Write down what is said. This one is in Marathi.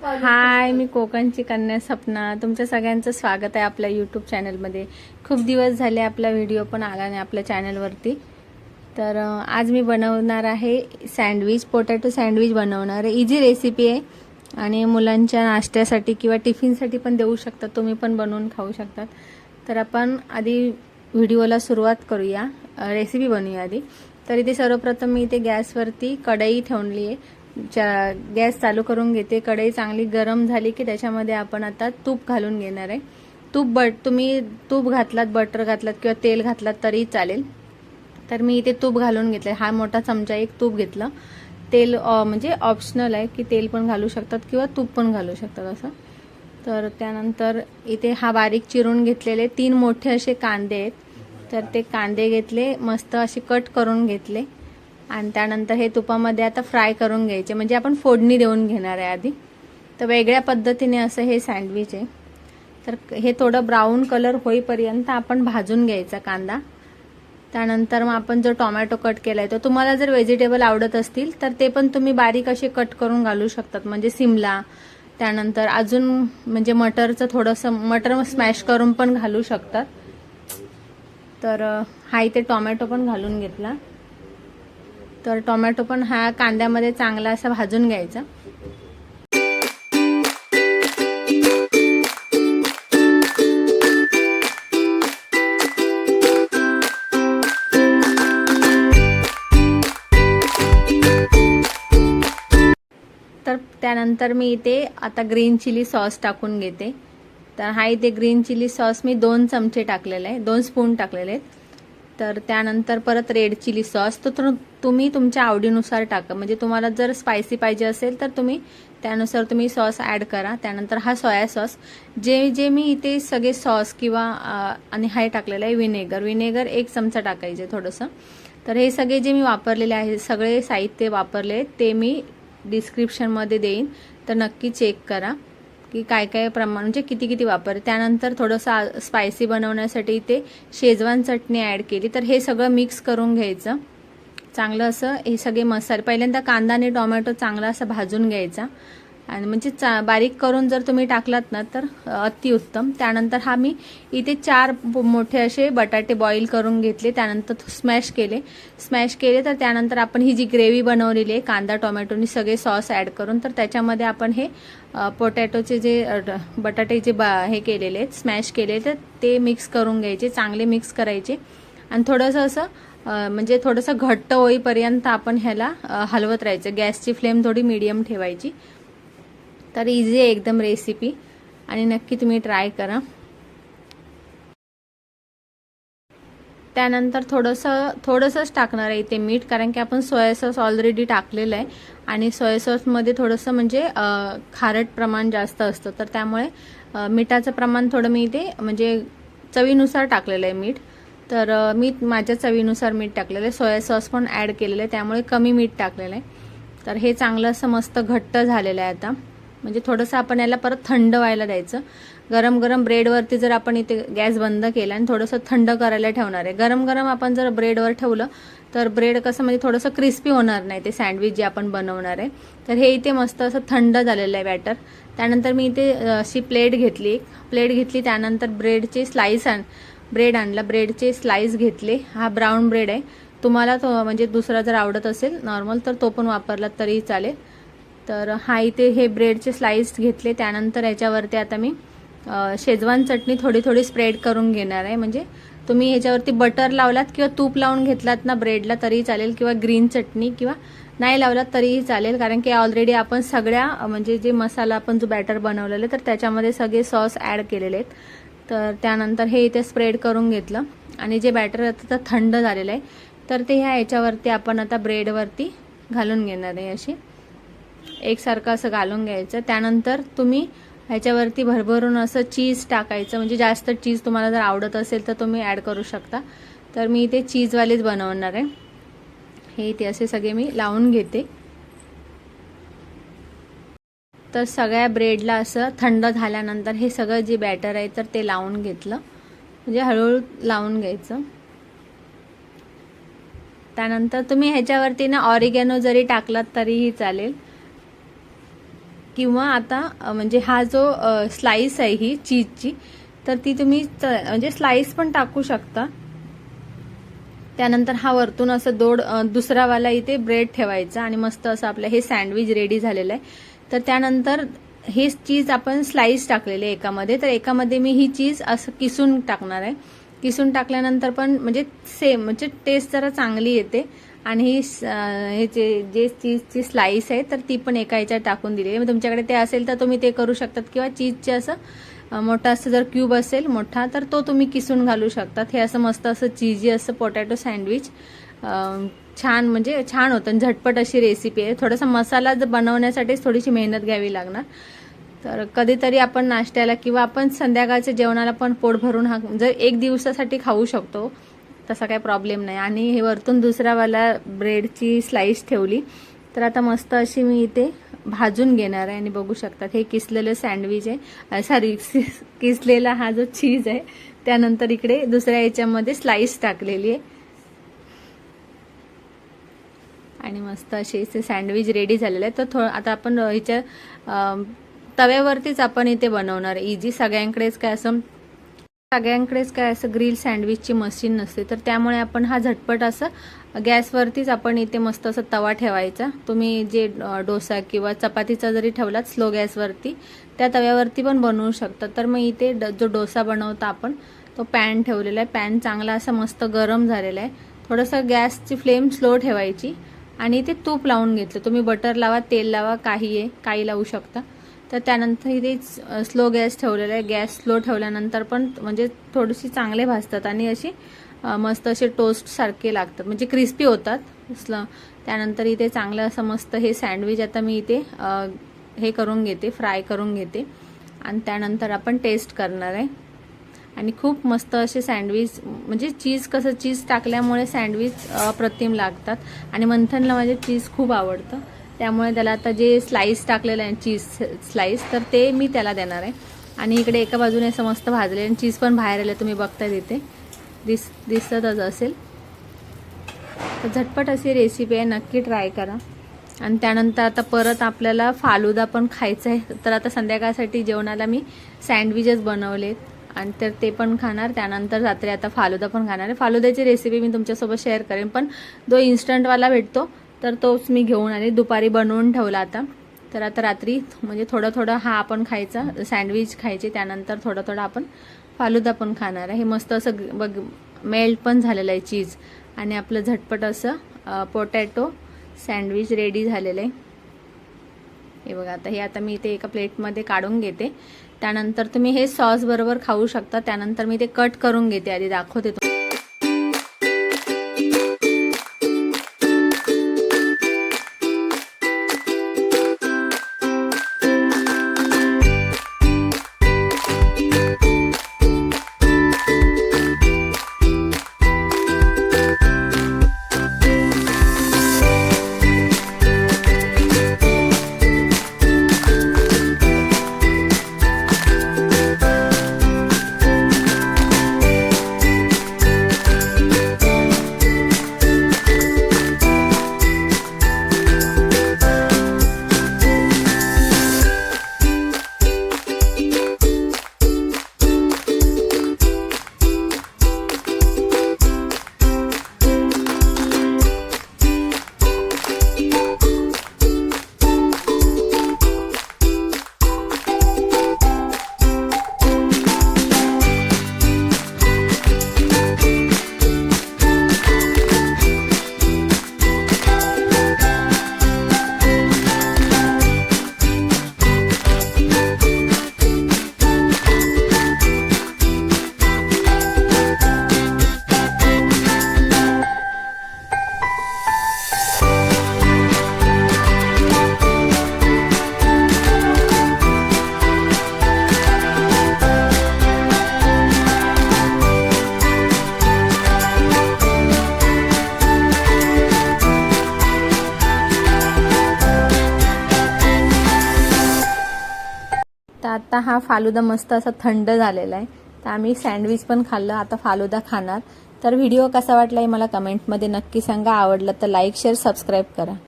हाय मी कोकणची कन्या सपना. तुमच्या सगळ्यांचं स्वागत आहे आपल्या यूट्यूब चॅनलमध्ये खूप दिवस झाले आपला व्हिडिओ पण आला नाही आपल्या चॅनलवरती तर आज मी बनवणार आहे सँडविच पोटॅटो सँडविच बनवणार. आहे इझी रेसिपी आहे. आणि मुलांच्या नाश्त्यासाठी किंवा टिफिनसाठी पण देऊ शकतात तुम्ही पण बनवून खाऊ शकतात तर आपण आधी व्हिडिओला सुरुवात करूया. रेसिपी बनवूया आधी. तर इथे सर्वप्रथम मी इथे गॅसवरती कढई ठेवली आहे. गॅस चालू करून घेते. कढई चांगली गरम झाली की त्याच्यामध्ये आपण आता तूप घालून घेणार आहे. तूप बट तुम्ही तूप घातलात बटर घातलात किंवा तेल घातलात तरी चालेल. तर मी इथे तूप घालून घेतलं हा मोठा चमचा एक तूप घेतलं. तेल म्हणजे ऑप्शनल आहे की तेल पण घालू शकतात किंवा तूप पण घालू शकतात असं. तर त्यानंतर इथे हा बारीक चिरून घेतलेले तीन मोठे असे कांदे आहेत. तर ते कांदे घेतले मस्त असे कट करून घेतले. आणि त्यानंतर हे तुपामध्ये आता फ्राय करून घ्यायचे. म्हणजे आपण फोडणी देऊन घेणार आहे आधी. तर वेगळ्या पद्धतीने असं हे सँडविच आहे. तर हे थोडं ब्राऊन कलर होईपर्यंत आपण भाजून घ्यायचा कांदा. त्यानंतर मग आपण जो टोमॅटो कट केला आहे तो तुम्हाला जर व्हेजिटेबल आवडत असतील तर ते पण तुम्ही बारीक असे कट करून घालू शकतात. म्हणजे सिमला त्यानंतर अजून म्हणजे मटरचं थोडंसं मटर स्मॅश करून पण घालू शकतात. तर हा इथे टोमॅटो पण घालून घेतला. तर टोमॅटो पण हा कांद्यामध्ये चांगला असा भाजून घ्यायचा. तर त्यानंतर मी इथे आता ग्रीन चिली सॉस टाकून घेते. तर हा इथे ग्रीन चिली सॉस मी दोन चमचे टाकलेले आहे दोन स्पून टाकलेले आहेत. तर त्यानंतर परत रेड चिली सॉस तर तुम्ही तुमच्या आवडीनुसार टाका. म्हणजे तुम्हाला जर स्पायसी पाहिजे असेल तर तुम्ही त्यानुसार तुम्ही सॉस ॲड करा. त्यानंतर हा सोया सॉस जे जे मी इथे सगळे सॉस किंवा आणि हाय टाकलेलं आहे विनेगर विनेगर एक चमचा टाकायचे थोडंसं. तर हे सगळे जे मी वापरलेले आहे सगळे साहित्य वापरले ते मी डिस्क्रिप्शनमध्ये देईन. तर नक्की चेक करा. की काय काय प्रमाण म्हणजे किती किती वापर. त्यानंतर थोडंसं स्पायसी बनवण्यासाठी ते शेजवान चटणी ॲड केली. तर हे सगळं मिक्स करून घ्यायचं. चांगलं असं हे सगळे मसाले. पहिल्यांदा कांदा आणि टोमॅटो चांगला असं भाजून घ्यायचा. आणि म्हणजे चा बारीक करून जर तुम्ही टाकलात ना तर अतिउत्तम. त्यानंतर हा मी इथे चार मोठे असे बटाटे बॉईल करून घेतले. त्यानंतर स्मॅश केले. स्मॅश केले तर त्यानंतर आपण ही जी ग्रेव्ही बनवलेली आहे कांदा टोमॅटोनी सगळे सॉस ॲड करून तर त्याच्यामध्ये आपण हे पोटॅटोचे जे बटाटे जे बा हे केलेले आहेत स्मॅश केले तर ते मिक्स करून घ्यायचे चांगले मिक्स करायचे. आणि थोडंसं असं म्हणजे थोडंसं घट्ट होईपर्यंत आपण ह्याला हलवत राहायचं. गॅसची फ्लेम थोडी मीडियम ठेवायची. तर इझी आहे एकदम रेसिपी आणि नक्की तुम्ही ट्राय करा. त्यानंतर थोडंसं थोडंसंच टाकणार आहे इथे मीठ कारण की आपण सोया सॉस ऑलरेडी टाकलेलं आहे. आणि सोया सॉसमध्ये थोडंसं म्हणजे खारट प्रमाण जास्त असतं. तर त्यामुळे मिठाचं प्रमाण थोडं मी इथे म्हणजे चवीनुसार टाकलेलं आहे मीठ. तर मी माझ्या चवीनुसार मीठ टाकलेलं आहे. सोया सॉस पण ॲड केलेलं आहे. त्यामुळे कमी मीठ टाकलेलं आहे. तर हे चांगलं असं मस्त घट्ट झालेलं आहे आता. म्हणजे थोडंसं आपण याला परत थंड व्हायला द्यायचं. गरम गरम ब्रेडवरती जर आपण इथे गॅस बंद केला आणि थोडंसं थंड करायला ठेवणार आहे. गरम गरम आपण जर ब्रेडवर ठेवलं तर ब्रेड कसं म्हणजे थोडंसं क्रिस्पी होणार नाही ते सँडविच जे आपण बनवणार आहे. तर हे इथे मस्त असं थंड झालेलं आहे बॅटर. त्यानंतर मी इथे अशी प्लेट घेतली प्लेट घेतली त्यानंतर ब्रेडचे स्लाईस आण ब्रेड आणला. ब्रेडचे स्लाईस घेतले. हा ब्राऊन ब्रेड आहे. तुम्हाला तो म्हणजे दुसरा जर आवडत असेल नॉर्मल तर तो पण वापरला तरी चालेल. तर हा इथे हे ब्रेडचे स्लाईस घेतले. त्यानंतर याच्यावरती आता मी शेजवान चटणी थोडी थोडी स्प्रेड करून घेणार आहे. म्हणजे तुम्ही ह्याच्यावरती बटर लावलात किंवा तूप लावून घेतलात ना ब्रेडला तरी चालेल किंवा ग्रीन चटणी किंवा नाही लावलात तरीही चालेल. कारण की ऑलरेडी आपण सगळ्या म्हणजे जे मसाला आपण जो बॅटर बनवलेलं आहे तर त्याच्यामध्ये सगळे सॉस ॲड केलेले आहेत. तर त्यानंतर हे इथे स्प्रेड करून घेतलं. आणि जे बॅटर आता थंड झालेलं आहे. तर ते ह्या याच्यावरती आपण आता ब्रेडवरती घालून घेणार आहे अशी. एकसारखं असं घालून घ्यायचं. त्यानंतर तुम्ही ह्याच्यावरती भरभरून असं चीज टाकायचं. म्हणजे जास्त चीज तुम्हाला जर आवडत असेल तर तुम्ही ॲड करू शकता. तर मी इथे चीजवालेच बनवणार आहे. हे इथे असे सगळे मी लावून घेते. तर सगळ्या ब्रेडला असं थंड झाल्यानंतर हे सगळं जे बॅटर आहे तर ते लावून घेतलं. म्हणजे हळूहळू लावून घ्यायचं. त्यानंतर तुम्ही ह्याच्यावरती ना ऑरिगॅनो जरी टाकलात तरीही चालेल. किंवा आता म्हणजे हा जो स्लाइस आहे ही चीजची तर ती तुम्ही च- म्हणजे स्लाइस पण टाकू शकता. त्यानंतर हा वरतून असं दोड दुसरावाला इथे ब्रेड ठेवायचा आणि मस्त असं आपलं हे सँडविच रेडी झालेलं आहे. तर त्यानंतर हे चीज आपण स्लाइस टाकलेले आहे एकामध्ये. तर एकामध्ये मी ही चीज असं किसून टाकणार आहे. किसून टाकल्यानंतर पण म्हणजे सेम म्हणजे टेस्ट जरा चांगली येते. आणि ही स- जे चीजची स्लाईस आहे तर ती पण एका ह्याच्यात टाकून दिली. आहे तुमच्याकडे ते असेल तर तुम्ही ते करू शकतात. किंवा चीजचे असं मोठा असं जर क्यूब असेल मोठा तर तो तुम्ही किसून घालू शकतात. हे असं मस्त असं चीजी असं पोटॅटो सँडविच छान म्हणजे छान होतं. आणि झटपट अशी रेसिपी आहे. थोडासा मसाला जर बनवण्यासाठीच थोडीशी मेहनत घ्यावी लागणार. तर कधीतरी आपण नाश्त्याला किंवा आपण संध्याकाळच्या जेवणाला पण पोट भरून हा जर एक दिवसासाठी खाऊ शकतो तसा काही प्रॉब्लेम नाही. आणि हे वरतून दुसरावाला ब्रेडची स्लाईस ठेवली. तर आता मस्त अशी मी इथे भाजून घेणार आहे. आणि बघू शकतात हे किसलेलं सँडविच आहे. सॉरी किसलेला हा जो चीज आहे त्यानंतर इकडे दुसऱ्या याच्यामध्ये स्लाईस टाकलेली आहे. आणि मस्त असे इथे सँडविच रेडी झालेलं आहे. तर थोडं आता आपण ह्याच्या तव्यावरतीच आपण इथे बनवणार इझी सगळ्यांकडेच काय असं सगळ्यांकडेच काय असं ग्रिल सँडविचची मशीन नसते तर त्यामुळे आपण हा झटपट असं गॅसवरतीच आपण इथे मस्त असं तवा ठेवायचा. तुम्ही जे डोसा किंवा चपातीचा जरी ठेवलात स्लो गॅसवरती त्या तव्यावरती पण बनवू शकता. तर मग इथे ड- जो डोसा बनवता आपण तो पॅन ठेवलेला आहे. पॅन चांगला असा मस्त गरम झालेला आहे. थोडंसं गॅसची फ्लेम स्लो ठेवायची आणि इथे तूप लावून घेतलं. तुम्ही बटर लावा तेल लावा काही आहे काही लावू शकता. तर त्यानंतर इथे स्लो गॅस ठेवलेला आहे. गॅस स्लो ठेवल्यानंतर पण म्हणजे थोडीशी चांगले भाजतात आणि अशी मस्त असे टोस्टसारखे लागतात. म्हणजे क्रिस्पी होतात. स्ल त्यानंतर इथे चांगलं असं मस्त हे सँडविच आता मी इथे हे करून घेते फ्राय करून घेते. आणि त्यानंतर आपण टेस्ट करणार आहे. आणि खूप मस्त असे सँडविच म्हणजे चीज कसं चीज टाकल्यामुळे सँडविच अप्रतिम लागतात. आणि मंथनला माझे चीज खूप आवडतं. त्यामुळे त्याला आता जे स्लाईस टाकलेलं आहे चीज स्लाईस तर ते मी त्याला देणार आहे. आणि इकडे एका बाजूने असं मस्त भाजले आणि चीज पण बाहेर आले तुम्ही बघता तिथे. दिस दिसतच असेल. तर झटपट अशी रेसिपी आहे नक्की ट्राय करा. आणि त्यानंतर आता परत आपल्याला फालुदा पण खायचा आहे. तर आता संध्याकाळसाठी जेवणाला मी सँडविचेस बनवलेत. आणि तर ते पण खाणार. त्यानंतर रात्री आता फालुदा पण खाणार आहे. फालुद्याची रेसिपी मी तुमच्यासोबत शेअर करेन. पण जो इन्स्टंटवाला भेटतो. तर तोच मी घेऊन आले. दुपारी बनवून ठेवला आता. तर आता रात्री म्हणजे थोडं थोडं हा आपण खायचा सँडविच खायचे. त्यानंतर थोडं थोडं आपण फालुदा पण खाणार आहे. हे मस्त असं बघ मेल्ट पण झालेलं आहे चीज. आणि आपलं झटपट असं पोटॅटो सँडविच रेडी झालेलं आहे. हे बघा आता हे आता मी ते एका प्लेटमध्ये काढून घेते. त्यानंतर तुम्ही हे सॉस बरोबर खाऊ शकता. त्यानंतर मी ते कट करून घेते. आधी दाखवते आता हा फालुदा मस्त असा थंड झालेला आहे. तर आम्ही सँडविच पण खाल्लं आता फालुदा खाणार. तर व्हिडिओ कसा वाटला हे मला कमेंटमध्ये नक्की सांगा. आवडलं तर लाईक शेअर सबस्क्राईब करा.